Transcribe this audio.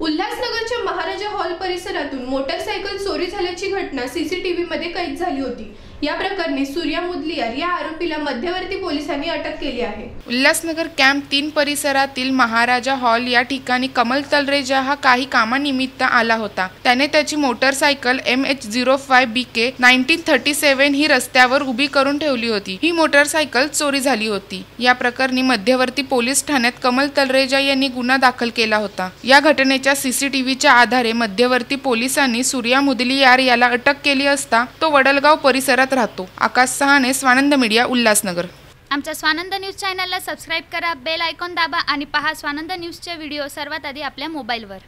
उल्हासनगरच्या महाराजा हॉल परिसरातून मोटरसायकल चोरी झाल्याची घटना सीसीटीव्ही मध्ये कैद झाली होती. या प्रकरणी सूर्या मुदलियार या आरोपीला मध्यवर्ती पोलिसांनी अटक केली आहे. उल्हासनगर कॅम्प तीन परिसरातील महाराजा हॉल या ठिकाणी कमल तलरेजा हा काही कामानिमित्त आला होता. त्याने त्याची motorcycle M H zero five B K nineteen thirty seven ही रस्त्यावर उभी करून ठेवली होती. ही मोटरसायकल चोरी झाली होती. या प्रकरणी मध्यवर्ती पोलीस ठाण्यात कमल तलरेजा यांनी गुन्हा दाखल केला होता. या घटनेच्या सीसीटीव्हीच्या आधारे मध्यवर्ती पोलिसांनी सूर्या मुदलियार याला अटक केली असता तो वडलगाव परिसरात राहतो. आकाश सहाने स्वानंद मीडिया उल्हासनगर. आमच्या स्वानंद न्यूज चॅनलला सबस्क्राईब करा बेल आयकॉन दाबा आणि पहा स्वानंद न्यूजचे व्हिडिओ सर्वात आधी आपल्या मोबाईलवर.